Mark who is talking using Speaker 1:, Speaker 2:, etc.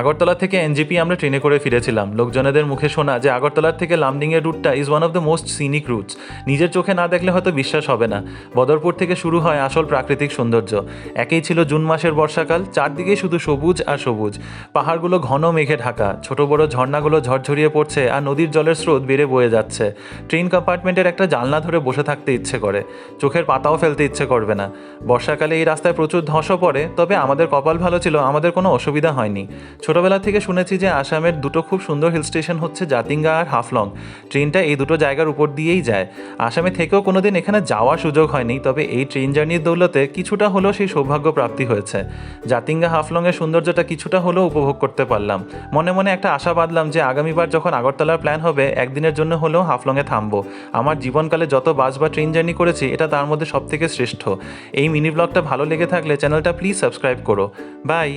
Speaker 1: আগরতলা থেকে এনজিপি আমরা ট্রেনে করে ফিরেছিলাম। লোকজনেদের মুখে শোনা যে আগরতলার থেকে লামডিংয়ের রুটটা is one of the most scenic routes নিজের চোখে না দেখলে হয়তো বিশ্বাস হবে না। বদরপুর থেকে শুরু হয় আসল প্রাকৃতিক সৌন্দর্য। একেই ছিল জুন মাসের বর্ষাকাল, চারদিকেই শুধু সবুজ আর সবুজ। পাহাড়গুলো ঘন মেঘে ঢাকা, ছোট বড় ঝর্ণাগুলো ঝরঝরিয়ে পড়ছে আর নদীর জলের স্রোত বেড়ে বয়ে যাচ্ছে। ট্রেন কম্পার্টমেন্টের একটা জানলা ধরে বসে থাকতে ইচ্ছে করে। চোখের পাতাও ফেলতে ইচ্ছে করবে না। বর্ষাকালে এই রাস্তায় প্রচুর ধসও পড়ে, তবে আমাদের কপাল ভালো ছিল, আমাদের কোনো অসুবিধা হয়নি। ছোটবেলা থেকে শুনেছি যে আসামের দুটো খুব সুন্দর হিল স্টেশন হচ্ছে জাতিঙ্গা আর হাফলং। ট্রেনটা এই দুটো জায়গার উপর দিয়েই যায়। আসামে থেকেও কোনোদিন এখানে যাওয়ার সুযোগ হয়নি, তবে এই ট্রেন জার্নির দৌলতে কিছুটা হলেও সেই সৌভাগ্য প্রাপ্তি হয়েছে। জাতিঙ্গা হাফলংয়ের সৌন্দর্যটা কিছুটা হলেও উপভোগ করতে পারলাম। মনে মনে একটা আশা বাঁধলাম যে আগামীবার যখন আগরতলার প্ল্যান হবে, একদিনের জন্য হলেও হাফলংয়ে থামবো। আমার জীবনকালে যত বাস বা ট্রেন জার্নি করেছি, এটা তার মধ্যে সব থেকে শ্রেষ্ঠ। এই মিনি ব্লগটা ভালো লেগে থাকলে চ্যানেলটা প্লিজ সাবস্ক্রাইব করো। বাই